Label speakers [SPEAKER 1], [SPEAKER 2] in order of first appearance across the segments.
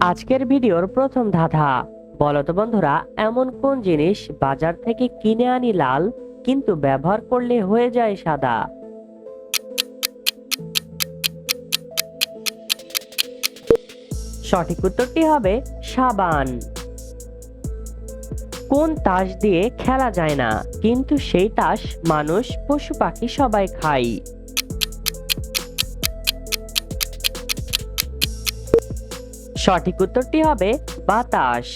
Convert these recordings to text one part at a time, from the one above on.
[SPEAKER 1] আজকের ভিডিওর প্রথম ধাঁধা। বলতো বন্ধুরা, এমন কোন জিনিস বাজার থেকে কিনে আনি লাল, কিন্তু ব্যবহার করলে হয়ে যায় সাদা? সঠিক উত্তরটি হবে সাবান। কোন তাস দিয়ে খেলা যায় না, কিন্তু সেই তাস মানুষ, পশু পাখি সবাই খায়। সঠিক উত্তরটি হবে বাতাস।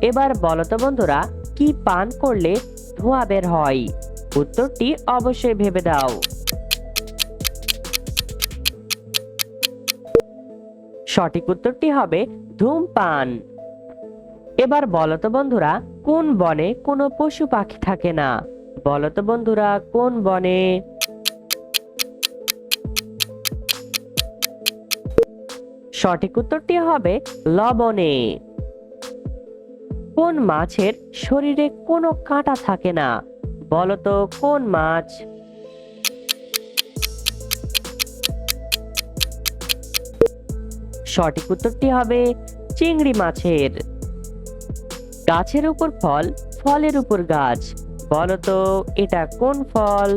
[SPEAKER 1] এবার বলতো বন্ধুরা, কি পান করলে ধোঁয়া বের হয়? উত্তরটি অবশ্যই ভেবে দাও। সঠিক উত্তরটি হবে ধূমপান। এবার বলতো বন্ধুরা, কোন বনে কোনো পশু পাখি থাকে না? বলতো বন্ধুরা, কোন বনে সঠিক উত্তরটি হবে লবণে। কোন মাছের শরীরে কোনো কাঁটা থাকে না? বলতো কোন মাছ? সঠিক উত্তরটি হবে চিংড়ি মাছের। গাছের উপর ফল, ফলের উপর গাছ। বলতো এটা কোন ফল?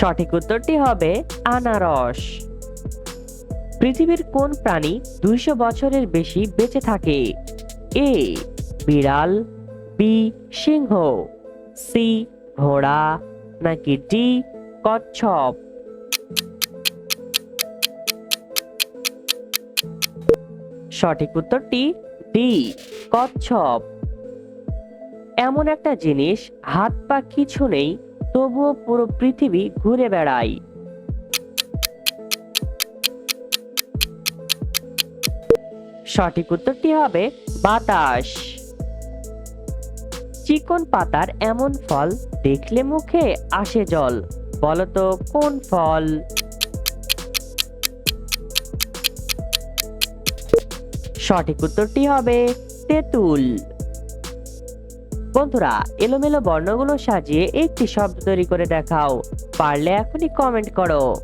[SPEAKER 1] সঠিক উত্তরটি হবে আনারস। পৃথিবীর কোন প্রাণী দুইশো বছরের বেশি বেঁচে থাকে? এ, বিড়াল, বি, সিংহ, সি, ঘোড়া, নাকি ডি, কচ্ছপ? সঠিক উত্তরটি ডি, কচ্ছপ। এমন একটা জিনিস হাত পা কিছু নেই তবুও পুরো পৃথিবী ঘুরে বেড়াই সঠিক উত্তরটি হবে বাতাস। চিকন পাতার এমন ফল দেখলে মুখে আসে জল। বলতো, কোন ফল? সঠিক উত্তরটি হবে তেঁতুল। বন্ধুরা, এলোমেলো বর্ণগুলো সাজিয়ে একটি শব্দ তৈরি করে দেখাও। পারলে এখনই কমেন্ট করো।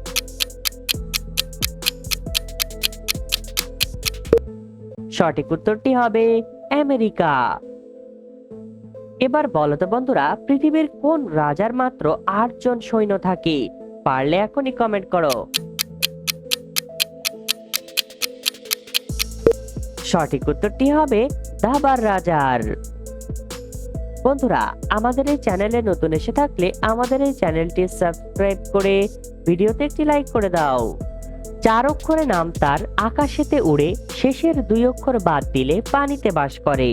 [SPEAKER 1] সঠিক উত্তরটি হবে আমেরিকা। এবার বলো তো বন্ধুরা, পৃথিবীর কোন রাজার মাত্র আটজন সৈন্য থাকে? পারলে এখনই কমেন্ট করো। সঠিক উত্তরটি হবে দাবার রাজার। বন্ধুরা, আমাদের এই চ্যানেলে নতুন এসে থাকলে আমাদের এই চ্যানেলটি সাবস্ক্রাইব করে ভিডিওতে একটি লাইক করে দাও। চার অক্ষরে নাম তার, আকাশেতে উড়ে, শেষের দুই অক্ষর বাদ দিলে পানিতে বাস করে।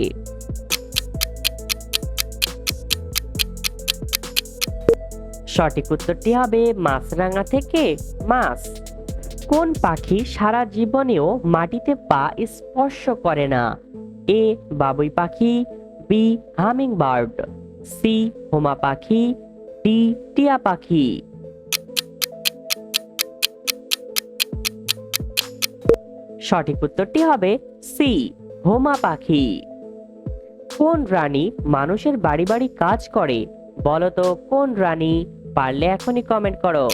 [SPEAKER 1] সঠিক উত্তরটি হবে মাছরাঙা থেকে মাছ। কোন পাখি সারা জীবনেও মাটিতে পা স্পর্শ করে না? এ, বাবুই পাখি বি হামিং বার্ড সি হোমা পাখি ডি টিয়া পাখি সঠিক উত্তরটি হবে সি হোমা পাখি কোন রানী মানুষের বাড়ি বাড়ি কাজ করে? বলতো কোন রানী? পারলে এখনই কমেন্ট করো।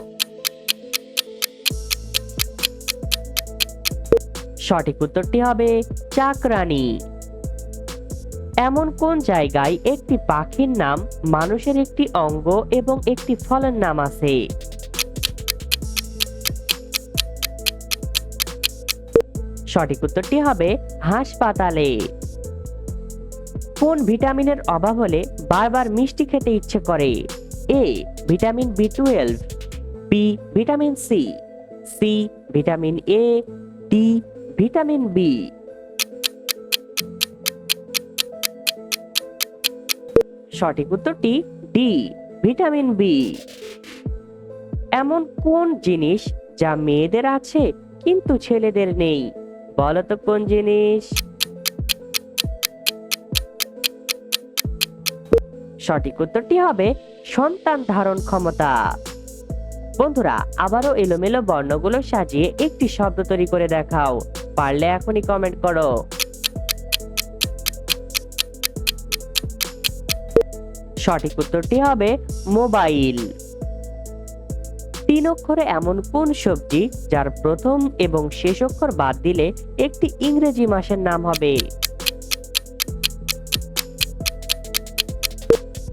[SPEAKER 1] সঠিক উত্তরটি হবে চাকরানী। এমন কোন জায়গায় একটি পাখির নাম, মানুষের একটি অঙ্গ এবং একটি ফলের নাম আছে? সঠিক উত্তরটি হবে হাসপাতালে। কোন ভিটামিনের অভাব হলে বারবার মিষ্টি খেতে ইচ্ছে করে? A, vitamin B twelve, B, vitamin C C, vitamin A, D, vitamin B. সঠিক উত্তরটি ডি, ভিটামিন বি। এমন কোন জিনিস যা মেয়েদের আছে কিন্তু ছেলেদের নেই? বলতো কোন জিনিস? সঠিক উত্তরটি হবে সন্তান ধারণ ক্ষমতা। বন্ধুরা, আবারও এলোমেলো বর্ণগুলো সাজিয়ে একটি শব্দ তৈরি করে দেখাও। পারলে এখনই কমেন্ট করো। সঠিক উত্তরটি হবে মোবাইল। তিন অক্ষরে এমন কোন সবজি যার প্রথম এবং শেষ অক্ষর বাদ দিলে একটি ইংরেজি মাসের নাম হবে?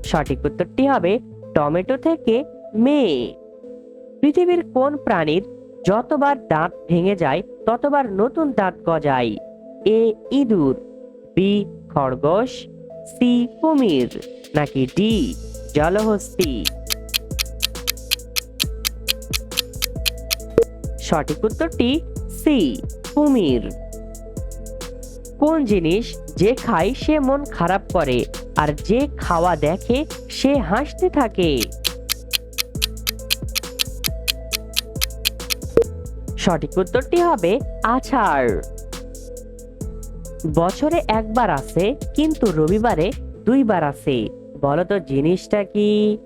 [SPEAKER 1] সঠিক উত্তরটি হবে টমেটো থেকে মে। পৃথিবীর কোন প্রাণীর যতবার দাঁত ভেঙে যায়, ততবার নতুন দাঁত গজায়? এ ইঁদুর, বি খরগোশ, সি কুমির। নাকি ডি, জলহস্তি? সঠিক উত্তরটি সি, কুমির। কোন জিনিস যে খায় সে মন খারাপ করে, আর যে খাওয়া দেখে সে হাসতে থাকে? সঠিক উত্তরটি হবে আছাড়। বছরে একবার আসে কিন্তু রবিবারে দুইবার আসে বলতো জিনিসটা কি?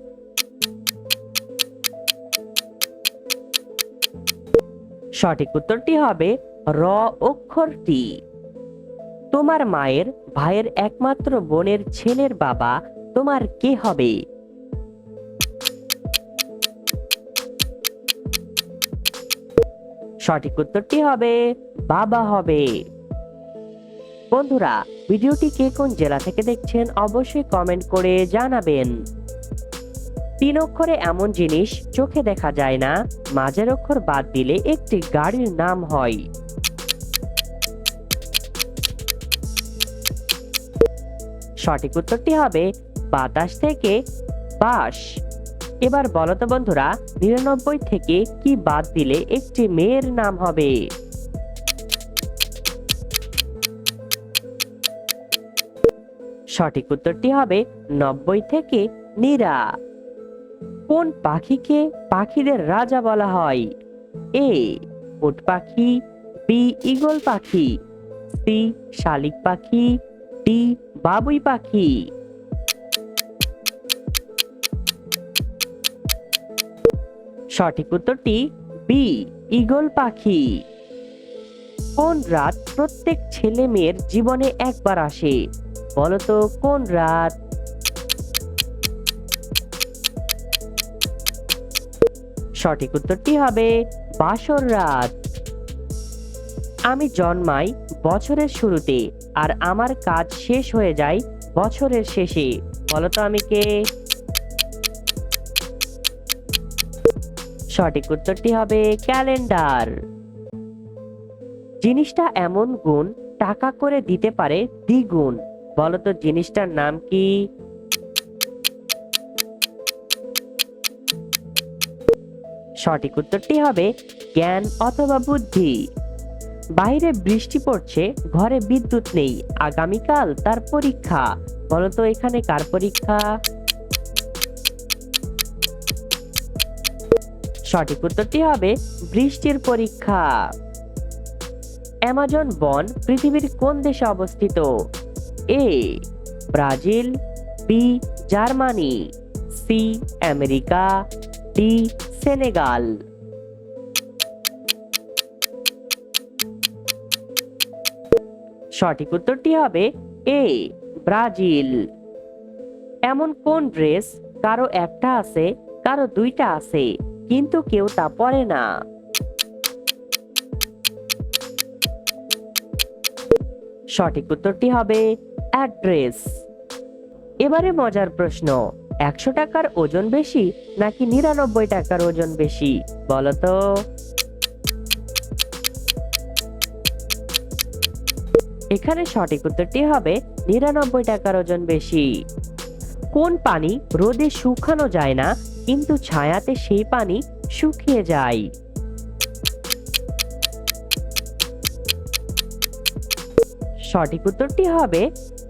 [SPEAKER 1] সঠিক উত্তরটি হবে র অক্ষরটি। তোমার মায়ের, ভাইয়ের একমাত্র বোনের ছেলের বাবা তোমার কে হবে? সঠিক উত্তরটি হবে বাবা হবে। বন্ধুরা, ভিডিওটি কে কোন জেলা থেকে দেখছেন অবশ্যই কমেন্ট করে জানাবেন। তিন অক্ষরে এমন জিনিস চোখে দেখা যায় না, মাঝের অক্ষর বাদ দিলে একটি গাড়ির নাম হয়। সঠিক উত্তরটি হবে বাতাস থেকে বাস। এবার বলো তো বন্ধুরা, নিরানব্বই থেকে কি বাদ দিলে একটি মেয়ের নাম হবে? সঠিক উত্তরটি হবে নব্বই থেকে নীরা। কোন পাখিকে পাখিদের রাজা বলা হয়? এ, উট পাখি, বি ঈগল পাখি, সি, শালিক পাখি, ডি, বাবুই পাখি। সঠিক উত্তরটি বি ঈগল পাখি। কোন রাত প্রত্যেক ছেলে মেয়ের জীবনে একবার আসে? বলতো, কোন রাত? সঠিক উত্তরটি হবে বাসর রাত। আমি জন্মাই বছরের শুরুতে আর আমার কাজ শেষ হয়ে যায় বছরের শেষে। বলতো আমি কে? সঠিক উত্তরটি হবে ক্যালেন্ডার। জিনিসটা এমন গুণ, টাকা করে দিতে পারে দ্বিগুণ। বলতো, জিনিসটার নাম কি? সঠিক উত্তরটি হবে জ্ঞান অথবা বুদ্ধি। বাইরে বৃষ্টি পড়ছে, ঘরে বিদ্যুৎ নেই, আগামীকাল তার পরীক্ষা। বলতো, এখানে কার পরীক্ষা? সঠিক উত্তরটি হবে বৃষ্টির পরীক্ষা। অ্যামাজন বন পৃথিবীর কোন দেশে অবস্থিত? A Brazil B Germany C America D Senegal সঠিক উত্তরটি হবে এ ব্রাজিল এমন কোন ড্রেস কারও একটা আছে, কারও দুইটা আছে, কিন্তু কেউ তা পরে না? সঠিক উত্তরটি হবে অ্যাড্রেস এবারে মজার প্রশ্ন, একশো টাকার ওজন বেশি নাকি নিরানব্বই টাকার ওজন বেশি, বলতো? এখানে সঠিক উত্তরটি হবে নিরানব্বই টাকার ওজন বেশি। কোন পানি রোদে শুকানো যায় না, কিন্তু ছায়াতে সেই পানি শুকিয়ে যায়? সঠিক উত্তরটি হবে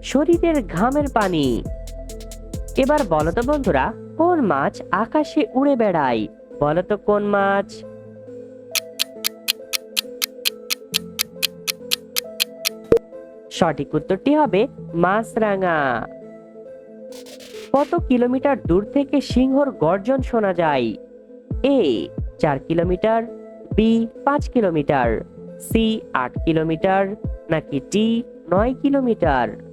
[SPEAKER 1] শরীরের ঘামের পানি। এবার বলতো বন্ধুরা, কোন মাছ আকাশে উড়ে বেড়ায়? বলতো কোন মাছ? সঠিক উত্তরটি হবে মাছরাঙা। কত কিলোমিটার দূর থেকে সিংহর গর্জন শোনা যায়? এ, চার কিলোমিটার, বি, পাঁচ কিলোমিটার, সি, আট কিলোমিটার, নাকি ডি, নয় কিলোমিটার?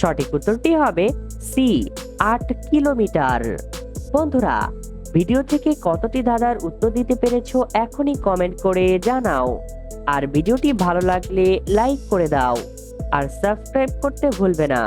[SPEAKER 1] সঠিক উত্তরটি হবে সি আট কিলোমিটার। বন্ধুরা, ভিডিও থেকে কতটি ধাঁধার উত্তর দিতে পেরেছ এখনই কমেন্ট করে জানাও। আর ভিডিওটি ভালো লাগলে লাইক করে দাও। আর সাবস্ক্রাইব করতে ভুলবে না।